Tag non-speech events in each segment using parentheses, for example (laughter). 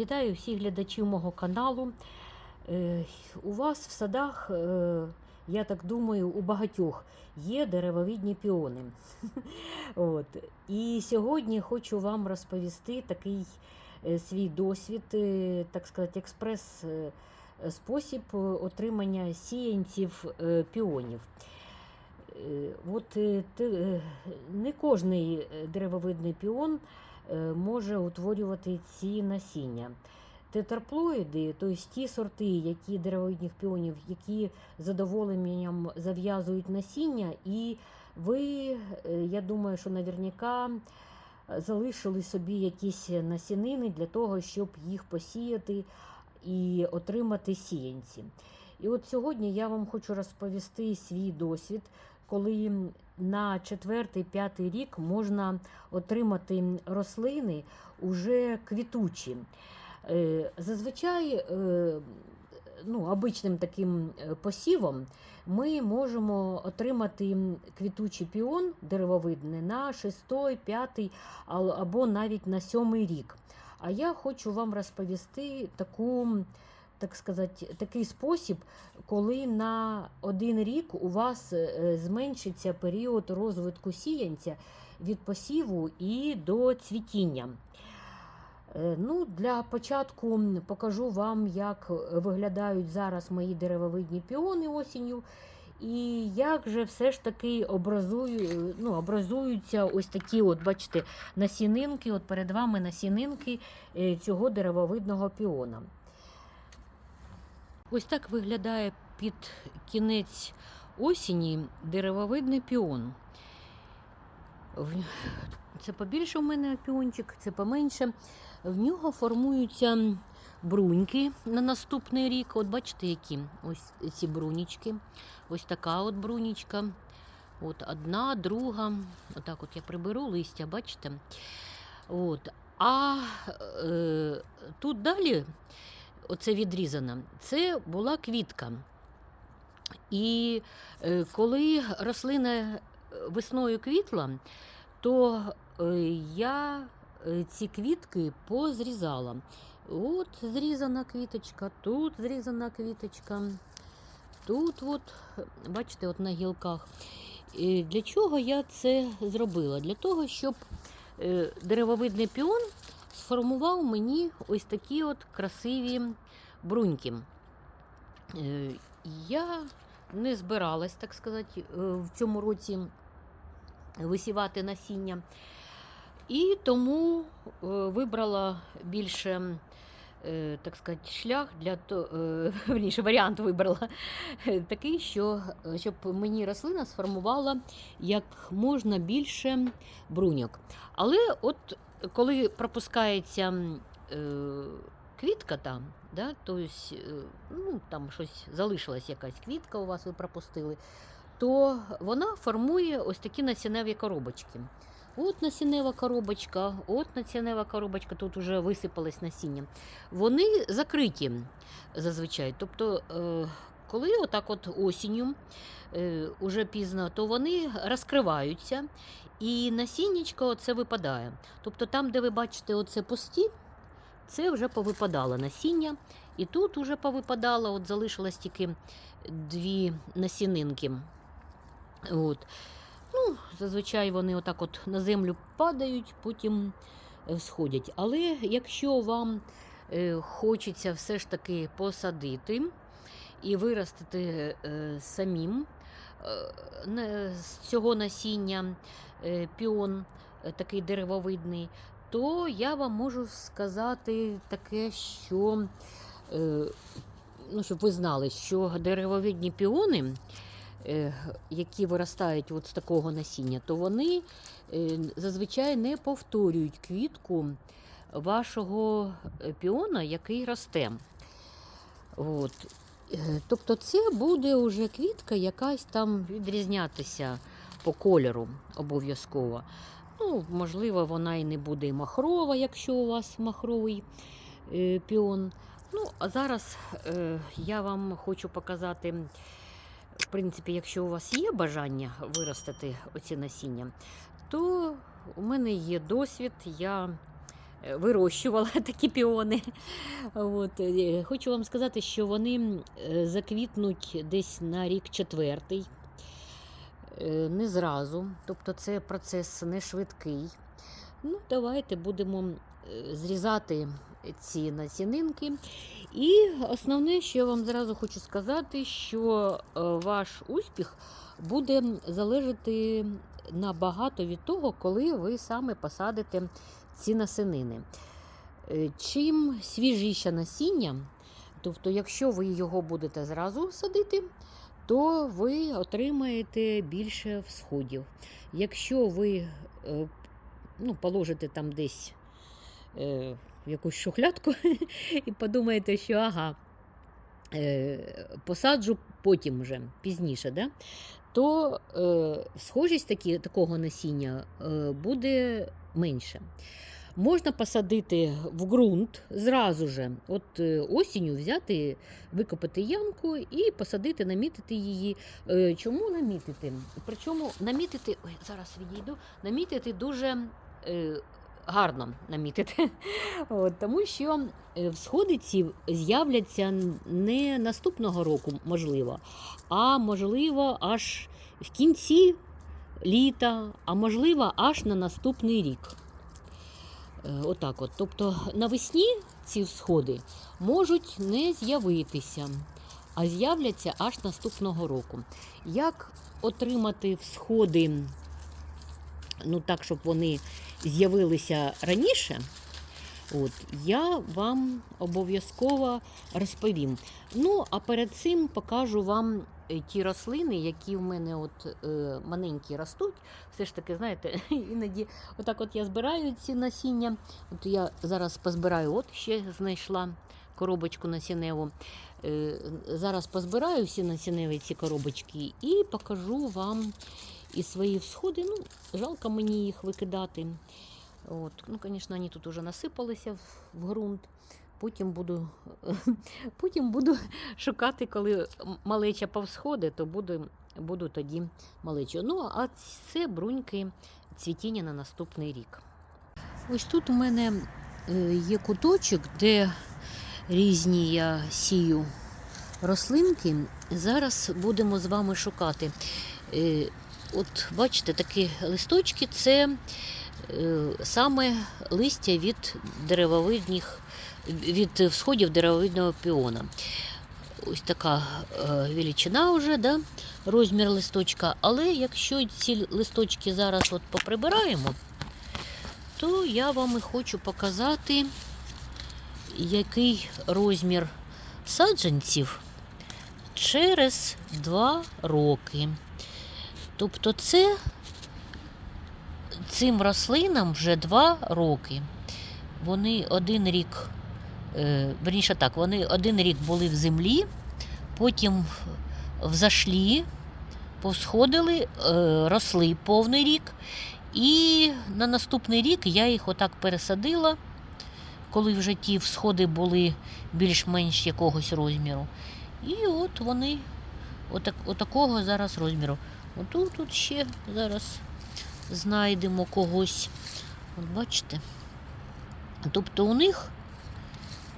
Вітаю всіх глядачів мого каналу. Е, У вас в садах, е, я так думаю, у багатьох є деревовидні піони. (laughs) От. І сьогодні хочу вам розповісти такий е, свій досвід, так сказати, експрес е, спосіб е, отримання сіянців піонів. От не кожний деревовидний піон може утворювати ці насіння. Тетраплоїди, тобто ті сорти, які деревовидних піонів, які задоволенням зав'язують насіння, і ви, е, я думаю, що наверняка залишили собі якісь насінини для того, щоб їх посіяти і отримати сіянці. І от сьогодні я вам хочу розповісти свій досвід, коли на четвертий-п'ятий рік можна отримати рослини уже квітучі. Е, Зазвичай е, ну, обичним таким е, посівом ми можемо отримати квітучий піон деревовидний на шестой, п'ятий ал- або навіть на сьомий рік. А я хочу вам розповісти таку, так сказати, такий спосіб, коли на один рік у вас е, зменшиться період розвитку сіянця від посіву і до цвітіння. Е, Ну, для початку покажу вам, як виглядають зараз мої деревовидні піони осінню. І як же все ж таки образую, ну, образуються ось такі, от, бачите, насінинки, от перед вами насінинки е, цього деревовидного піона. Ось так виглядає під кінець осені деревовидний піон. Це побільше в мене піончик, це поменше. В нього формуються бруньки на наступний рік. От бачите, які ось ці брунічки. Ось така от брунічка. От одна, друга. Отак от я приберу листя, бачите? От. А е, тут далі, оце відрізано, це була квітка. І е, коли рослина весною квітла, то е, я е, ці квітки позрізала. От зрізана квіточка, тут зрізана квіточка, тут, от, бачите, от на гілках. І Для чого я це зробила? Для того, щоб е, деревовидний піон сформував мені ось такі от красиві бруньки. Е, Я не збиралась, так сказати, е, в цьому році висівати насіння. І тому е, вибрала більше, так сказати, шлях для того, (laughs) верніше, варіант вибрала такий, що щоб мені рослина сформувала як можна більше бруньок. Але от коли пропускається е, квітка там, да, то есть, е, ну, там щось залишилась якась квітка, у вас ви пропустили, то вона формує ось такі насінневі коробочки. От насіннева коробочка, от насіннева коробочка, тут вже висипалось насіння. Вони закриті зазвичай. Тобто, е, коли отак от осінню, е, уже пізно, то вони розкриваються, і насіннячко це випадає. Тобто там, де ви бачите оце пусті, це вже повипадало насіння. І тут вже повипадало, от залишилось тільки дві насінинки. От. Ну, зазвичай вони отак от на землю падають, потім е, всходять. Але якщо вам е, хочеться все ж таки посадити і виростити е, самим е, з цього насіння е, піон такий деревовидний, то я вам можу сказати таке, що, ну, щоб ви знали, що деревовидні піони які виростають от з такого насіння, то вони зазвичай не повторюють квітку вашого піона, який росте. От. Е, Тобто це буде вже квітка якась там відрізнятися по кольору обов'язково. Ну, можливо, вона і не буде махрова, якщо у вас махровий е, піон. Ну, а зараз е, я вам хочу показати в принципі, якщо у вас є бажання виростити оці насіння, то у мене є досвід. Я вирощувала (laughs) такі піони. От, е, хочу вам сказати, що вони е, заквітнуть десь на рік четвертий, е, не зразу. Тобто це процес не швидкий. Ну, давайте будемо е, зрізати ці насінинки. І основне, що я вам зразу хочу сказати, що е, ваш успіх буде залежати набагато від того, коли ви саме посадите ці насінини. Е, Чим свіжіше насіння, тобто, якщо ви його будете зразу садити, то ви отримаєте більше всходів. Якщо ви е, ну, положите там десь е, якусь шухлядку (laughs) і подумаєте, що ага, е, посаджу потім вже пізніше, да? то е, схожість такі, такого насіння е, буде менше. Можна посадити в ґрунт зразу же, от е, осінню взяти, викопати ямку і посадити, намітити її. Е, Чому намітити? Причому намітити, ой, зараз відійду, намітити дуже е, гарно намітити. (laughs) От, тому що е, всходи з'являться не наступного року, можливо, а можливо, аж в кінці літа, а можливо, аж на наступний рік. Е, Отак от. Тобто навесні ці всходи можуть не з'явитися, а з'являться аж наступного року. Як отримати всходи, ну так, щоб вони з'явилися раніше, от, я вам обов'язково розповім. Ну, а перед цим покажу вам ті рослини, які в мене от, е, маленькі ростуть. Все ж таки, знаєте, (laughs) іноді отак от я збираю ці насіння. От я зараз позбираю, от ще знайшла коробочку насінневу. Е, зараз позбираю всі насінневі ці коробочки і покажу вам і свої всходи. Ну, жалко мені їх викидати. От. Ну, звісно, вони тут вже насипалися в ґрунт. Потім буду, (laughs) потім буду шукати, коли малеча повсходить, то буду, буду тоді малечу. Ну, а це бруньки цвітіння на наступний рік. Ось тут у мене е, є куточок, де різні я сію рослинки. Зараз будемо з вами шукати. Е, От бачите, такі листочки це е, саме листя від деревовидних, від всходів деревовидного піона. Ось така е, величина вже, да, розмір листочка. Але якщо ці листочки зараз от поприбираємо, то я вам і хочу показати, який розмір саджанців через 2 роки. Тобто це цим рослинам вже 2 роки. Вони один рік, верніше так, вони один рік були в землі, потім взашлі, повсходили, е, росли повний рік. І на наступний рік я їх отак пересадила, коли вже ті всходи були більш-менш якогось розміру. І от вони отак, отакого зараз розміру. Отут тут ще зараз знайдемо когось. От бачите? Тобто у них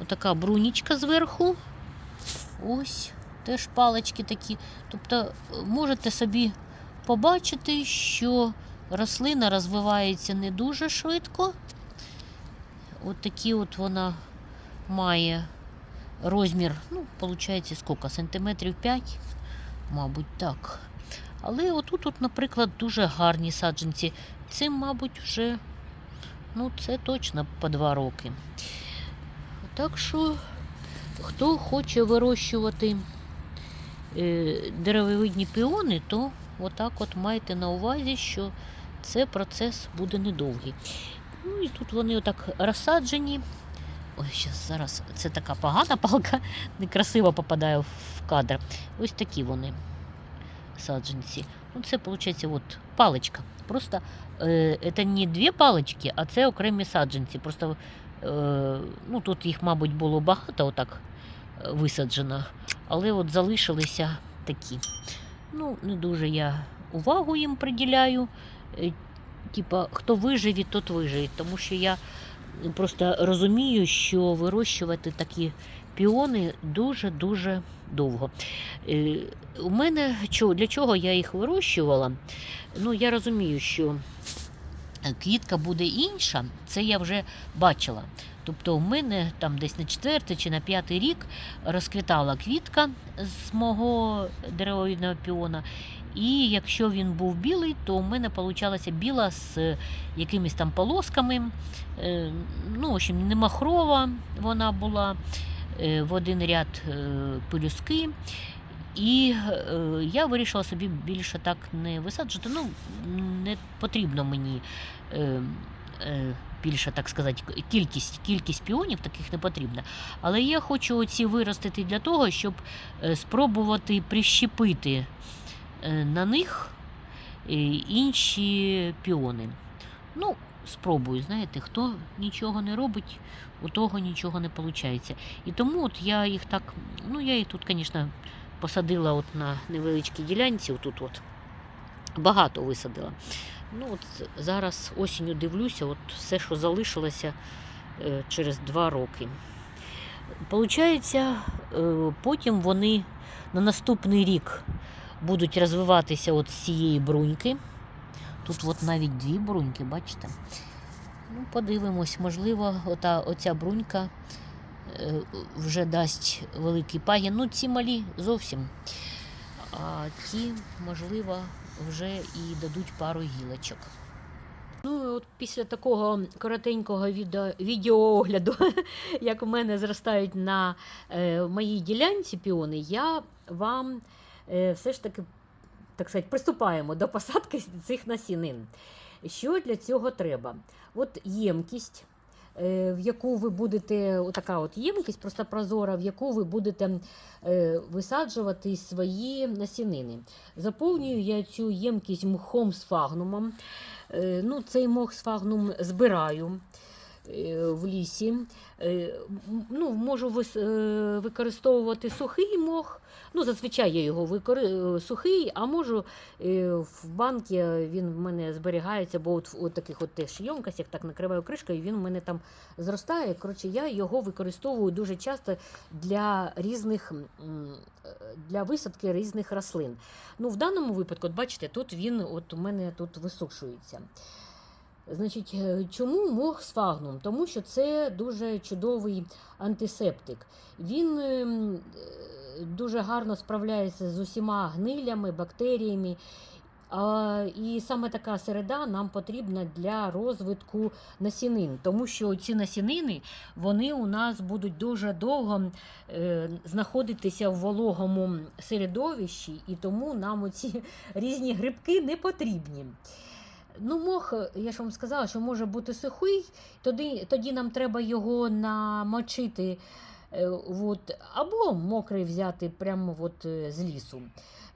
отака брунічка зверху. Ось теж палички такі. Тобто можете собі побачити, що рослина розвивається не дуже швидко. От такі от вона має розмір, ну, виходить, скільки? Сантиметрів 5, мабуть, так. Але отут, от, наприклад, дуже гарні саджанці. Цим, мабуть, вже, ну, це точно по два роки. Так що, хто хоче вирощувати е, деревовидні піони, то отак от майте на увазі, що це процес буде недовгий. Ну і тут вони отак розсаджені. Ой, щас, зараз це така погана палка, (laughs) некрасиво попадає в кадр. Ось такі вони саджанці. Ну, це виходить от, паличка. Просто е, це не дві палички, а це окремі саджанці. Просто ну, тут їх, мабуть, було багато отак е, висаджено, але от залишилися такі. Ну, не дуже я увагу їм приділяю. Е, Типа, хто виживе, тот виживе. Тому що я просто розумію, що вирощувати такі піони дуже-дуже довго. Е, У мене для чого я їх вирощувала? Ну, я розумію, що квітка буде інша, це я вже бачила. Тобто, у мене там десь на четвертий чи на п'ятий рік розквітала квітка з мого деревовидного піона. І якщо він був білий, то у мене получалася біла з якимись там полосками. Е, Ну, в общем, не махрова вона була е, в один ряд е, пелюски. І е, я вирішила собі більше так не висаджувати. Ну, не потрібно мені е, е, більше, так сказати, кількість, кількість піонів таких не потрібна. Але я хочу оці виростити для того, щоб е, спробувати прищепити е, на них е, інші піони. Ну, спробую, знаєте, хто нічого не робить, у того нічого не виходить. І тому от я їх так, ну я їх тут, звісно, посадила от на невеличкій ділянці, отут от. Багато висадила. Ну, от зараз осінню дивлюся, от все, що залишилося е, через два роки. Получається, е, потім вони на наступний рік будуть розвиватися от з цієї бруньки. Тут от навіть дві бруньки, бачите? Ну, подивимось, можливо, ота, оця брунька вже дасть великий пагін. Ну, ці малі зовсім. А ті, можливо, вже і дадуть пару гілочок. Ну, от після такого коротенького відео, відеоогляду, (laughs) як у мене зростають на е, моїй ділянці піони, я вам е, все ж таки, так сказати, приступаємо до посадки цих насінин. Що для цього треба? От ємкість, е, в яку ви будете, така от ємкість, просто прозора, в яку ви будете е, висаджувати свої насінини. Заповнюю я цю ємкість мхом з фагнумом. Е, Ну, цей мох з фагнум збираю е, в лісі. Е, Ну, можу е, використовувати сухий мох. Ну, зазвичай я його викори... е, сухий, а можу е, в банки він в мене зберігається, бо от в таких от теж ємкостях так накриваю кришкою, він в мене там зростає. Коротше, я його використовую дуже часто для різних е, для висадки різних рослин. Ну, в даному випадку, от бачите, тут він от у мене тут висушується. Значить, е, чому мох з фагнум? Тому що це дуже чудовий антисептик. Він ем, е, дуже гарно справляється з усіма гнилями, бактеріями. І саме така середа нам потрібна для розвитку насінин, тому що ці насінини вони у нас будуть дуже довго е, знаходитися в вологому середовищі, і тому нам оці (laughs) різні грибки не потрібні. Ну, мох, я ж вам сказала, що може бути сухий, тоді, тоді нам треба його намочити е, от, або мокрий взяти прямо от, е, з лісу.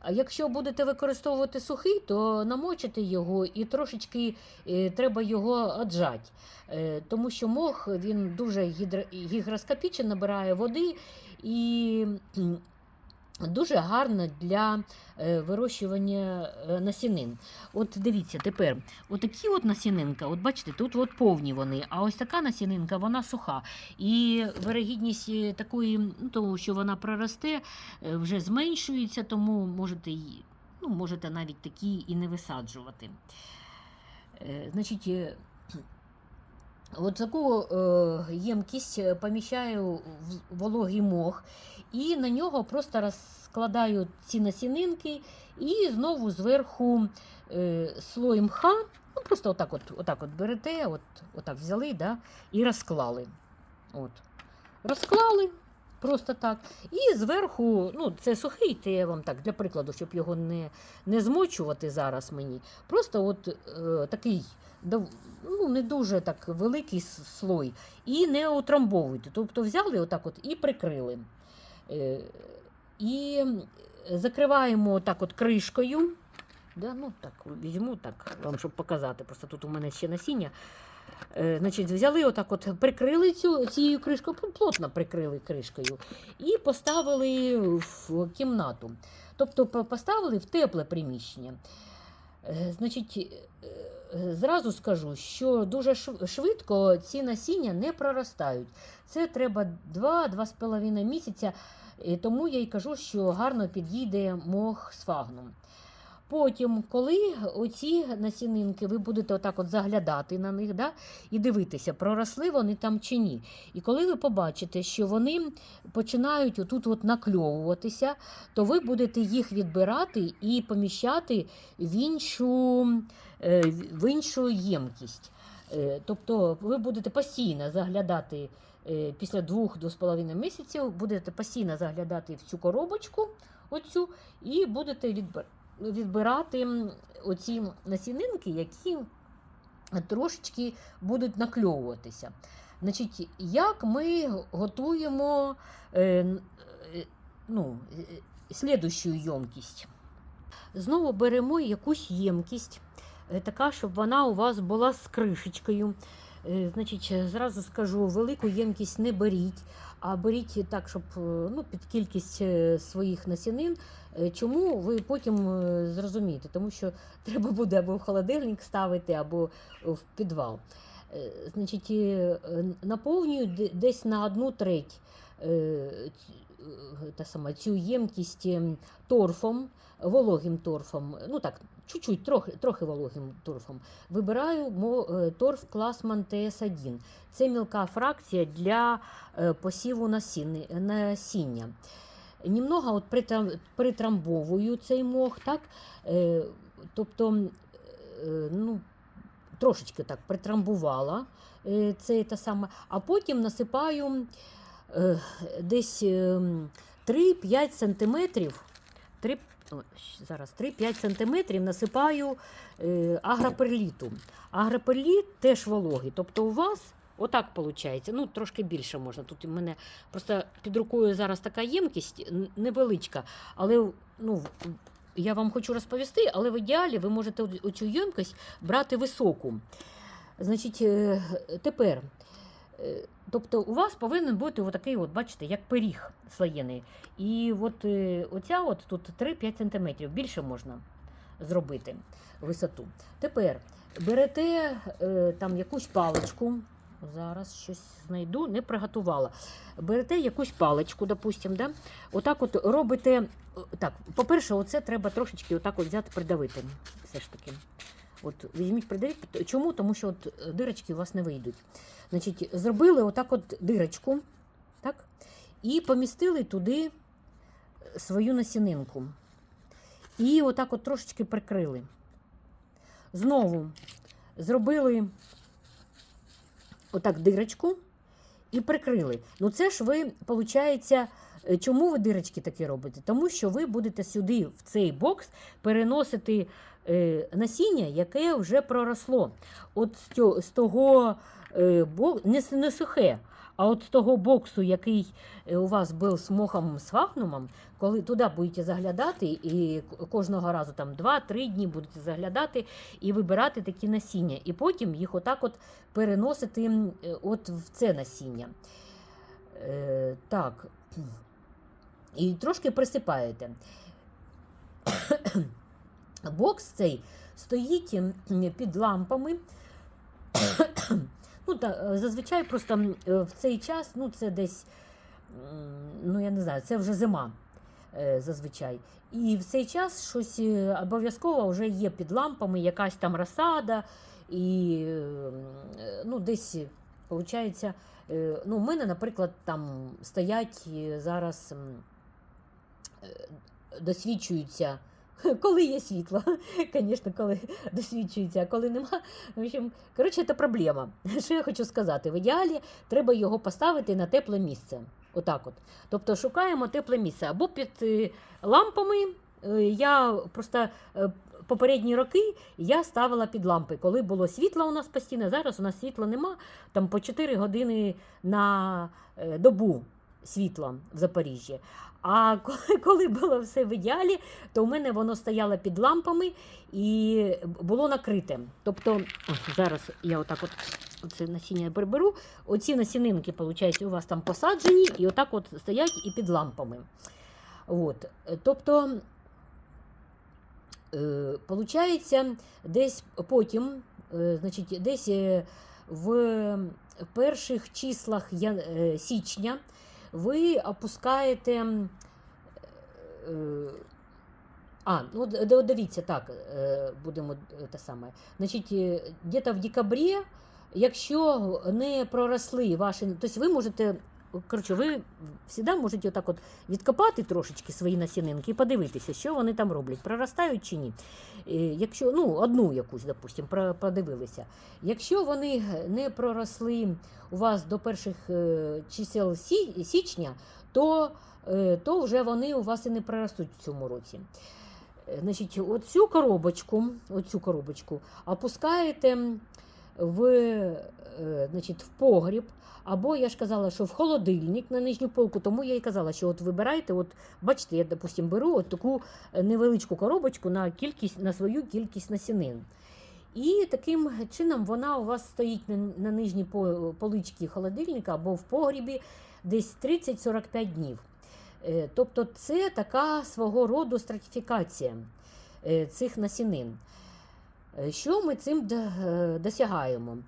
А якщо будете використовувати сухий, то намочите його і трошечки е, треба його отжати. Е, тому що мох він дуже гідро- гігроскопічно набирає води і дуже гарно для е, вирощування е, насінин. От дивіться, тепер отакі от насінинка, от бачите, тут от повні вони, а ось така насінинка, вона суха. І вирогідність е, такої, ну, того, що вона проросте, вже зменшується, тому можете, її- ну, можете навіть такі і не висаджувати. Значить, От таку ємкість е, поміщаю в вологий мох, і на нього просто розкладаю ці насінинки і знову зверху е, слой мха. Ну, просто отак от, отак от берете, от, отак взяли да, і розклали. От. Розклали просто так. І зверху, ну, це сухий, це я вам так, для прикладу, щоб його не, не змочувати зараз мені. Просто от е, такий ну, не дуже так великий слой, і не утрамбовуйте. Тобто взяли отак от і прикрили. Е, І закриваємо отак от кришкою. Да, ну, так, візьму так, вам, щоб показати. Просто тут у мене ще насіння. Е, значить, взяли отак, от прикрили цю цією кришкою, плотно прикрили кришкою, і поставили в кімнату. Тобто поставили в тепле приміщення. Е, Значить, е, зразу скажу, що дуже швидко ці насіння не проростають. Це треба 2-2,5 місяця, тому я й кажу, що гарно підійде мох з фагном. Потім, коли оці насінинки, ви будете отак от заглядати на них да, і дивитися, проросли вони там чи ні. І коли ви побачите, що вони починають отут от накльовуватися, то ви будете їх відбирати і поміщати в іншу, е, в іншу ємкість. Е, Тобто ви будете постійно заглядати е, після двох до з половиною місяців, будете постійно заглядати в цю коробочку, оцю, і будете відбир- відбирати оці насінинки, які трошечки будуть накльовуватися. Значить, як ми готуємо е, е, ну, е, слідущу ємкість? Знову беремо якусь ємкість, е, така, щоб вона у вас була з кришечкою. Е, Значить, зразу скажу, велику ємкість не беріть, а беріть так, щоб е, ну, під кількість е, своїх насінин. Чому ви потім зрозумієте? Тому що (laughs) треба буде або в холодильник ставити, або в підвал. Значить, наповнюю десь на одну треть та сама, цю ємкість ем, торфом, вологим торфом. Ну так, чуть-чуть, трохи, трохи вологим торфом. Вибираю е, торф Класман ТС1. Це мілка фракція для е, посіву насіння. Німного от притрамбовую цей мох, так? Е, тобто, е, ну, трошечки так притрамбувала е, це та саме, а потім насипаю е, десь ем, 3-5 сантиметрів. 3, о, щ- зараз 3-5 сантиметрів насипаю е, агроперліту. Агроперліт теж вологий. Тобто у вас отак виходить. Ну, трошки більше можна. Тут у мене просто під рукою зараз така ємкість невеличка, але ну, я вам хочу розповісти, але в ідеалі ви можете оцю ємкість брати високу. Значить, е, тепер. Е, Тобто у вас повинен бути отакий, от, бачите, як пиріг слоєний. І от е, оця от тут 3-5 см, більше можна зробити висоту. Тепер берете е, там якусь паличку. Зараз щось знайду, не приготувала. Берете якусь паличку, допустим, да? отак от робите. Так, по-перше, оце треба трошечки отак от взяти, придавити. Все ж таки. От візьміть придавіть. Чому? Тому що от е, дирочки у вас не вийдуть. Значить, зробили отак от дирочку, так? І помістили туди свою насінинку. І отак от трошечки прикрили. Знову зробили отак дирочку і прикрили. Ну це ж ви, виходить, чому ви дирочки такі робите? Тому що ви будете сюди, в цей бокс, переносити е, насіння, яке вже проросло. От з того е, не, сухе, а от з того боксу, який е, у вас був з мохом з фахнумом, коли туди будете заглядати, і кожного разу там 2-3 дні будете заглядати і вибирати такі насіння. І потім їх отак от переносити е, от в це насіння. Е, так. І трошки присипаєте. Бокс цей стоїть під лампами. (coughs) ну, та, е, зазвичай просто е, в цей час, ну, це десь, ну, я не знаю, це вже зима е, зазвичай. І в цей час щось обов'язково вже є під лампами, якась там розсада, і ну, десь, е, ну, у мене, наприклад, там стоять зараз, досвідчуються. (laughs) Коли є світло, (laughs) звісно, коли (laughs) досвідчується, а коли нема. В общем, коротше, це проблема. Що я хочу сказати? В ідеалі треба його поставити на тепле місце. Отак от. Тобто шукаємо тепле місце або під е, лампами. Е, Я просто е, попередні роки я ставила під лампи, коли було світло у нас постійно. Зараз у нас світла нема. Там по 4 години на добу світла в Запоріжжі. А (laughs) коли, було все в ідеалі, то у мене воно стояло під лампами і було накрите. Тобто, о, зараз я отак от це насіння приберу. Оці насінинки, виходить, у вас там посаджені, і отак от стоять і під лампами. От. Тобто, е, получається, десь потім е, значить, десь е, в перших числах січня ви опускаєте. е, А, ну дивіться, так, е, будемо е, те саме. Значить, десь в декабрі, якщо не проросли ваші, тобто ви можете, коротше, ви завжди можете отак от відкопати трошечки свої насінинки і подивитися, що вони там роблять, проростають чи ні. Е, Якщо, ну, одну якусь, допустимо, подивилися. Якщо вони не проросли у вас до перших е, чисел січня, то, е, то вже вони у вас і не проростуть в цьому році. Значить, оцю коробочку, оцю коробочку опускаєте в, е, значить, в погріб, або я ж казала, що в холодильник на нижню полку, тому я і казала, що от вибирайте, от бачите, я, допустим, беру от таку е, невеличку коробочку на кількість на свою кількість насінин. І таким чином вона у вас стоїть на, на нижній поличці холодильника або в погрібі десь 30-45 днів. Е, Тобто це така свого роду стратифікація цих насінин. Е, Що ми цим е, досягаємо?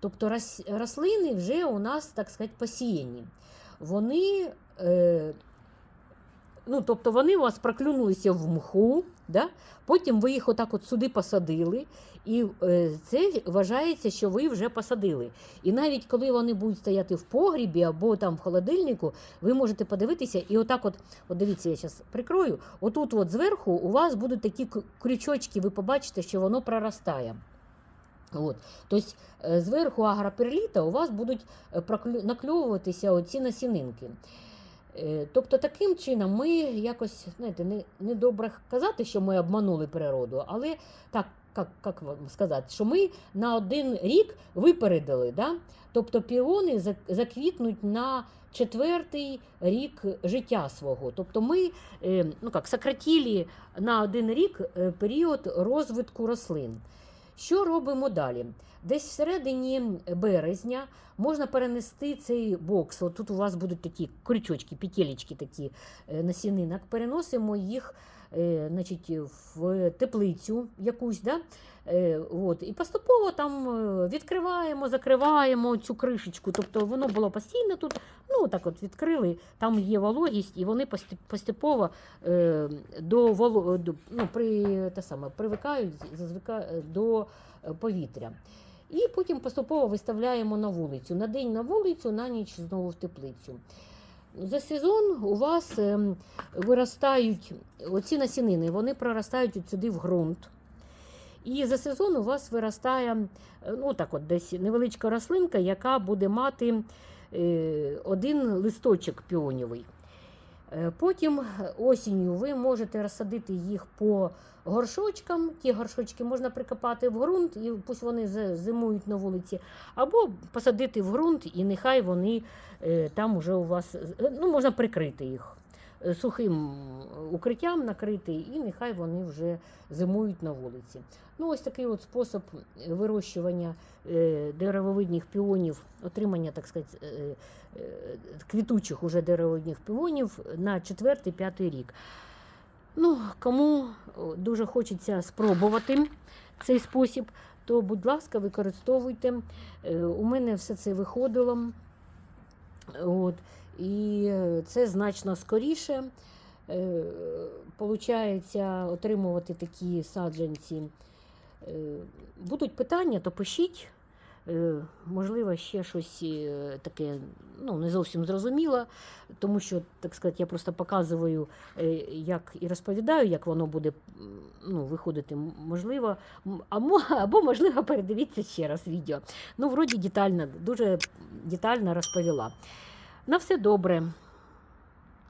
Тобто рослини вже у нас, так сказати, посіяні. Вони, е, ну, тобто вони у вас проклюнулися в мху, да? потім ви їх отак от сюди посадили, і е, це вважається, що ви вже посадили. І навіть коли вони будуть стояти в погрібі або там в холодильнику, ви можете подивитися, і отак, от, от дивіться, я зараз прикрою. Отут, от зверху, у вас будуть такі крючочки, ви побачите, що воно проростає. От. Тобто зверху агроперліта у вас будуть е, накльовуватися оці насінинки. Е, Тобто таким чином ми якось, знаєте, не, не добре казати, що ми обманули природу, але так, як, як вам сказати, що ми на один рік випередили. Да? Тобто піони зак- заквітнуть на четвертий рік життя свого. Тобто ми е, ну, як, на один рік е, період розвитку рослин. Що робимо далі? Десь всередині березня можна перенести цей бокс. Тут у вас будуть такі крючочки, петелечки такі на насінинок. Переносимо їх е, значить, в теплицю якусь. Да? Е, от, і поступово там е, відкриваємо, закриваємо цю кришечку. Тобто воно було постійно тут. Ну, так от відкрили, там є вологість, і вони поступово е, до, до ну, при, те саме, привикають до е, повітря. І потім поступово виставляємо на вулицю. На день на вулицю, на ніч знову в теплицю. За сезон у вас ем, виростають оці насінини, вони проростають сюди в ґрунт. І за сезон у вас виростає е, ну, так от, десь невеличка рослинка, яка буде мати е, один листочок піонівий. Е, Потім осінню ви можете розсадити їх по горшочкам. Ті горшочки можна прикопати в ґрунт, і пусть вони зи- зимують на вулиці, або посадити в ґрунт, і нехай вони е, там уже у вас е, ну, можна прикрити їх е, сухим укриттям накрити, і нехай вони вже зимують на вулиці. Ну, ось такий от спосіб вирощування е, деревовидних піонів, отримання, так сказати, е, е, квітучих уже деревовидних піонів на 4-5 рік. Ну, кому дуже хочеться спробувати цей спосіб, то, будь ласка, використовуйте. Е, У мене все це виходило. От, і е, це значно скоріше. Е, Получається отримувати такі саджанці. Е, Будуть питання, то пишіть. Можливо, ще щось таке ну, не зовсім зрозуміло, тому що, так сказати, я просто показую, як і розповідаю, як воно буде ну, виходити. Можливо, або можливо, передивіться ще раз відео. Ну, вроді детально, дуже детально розповіла. На все добре.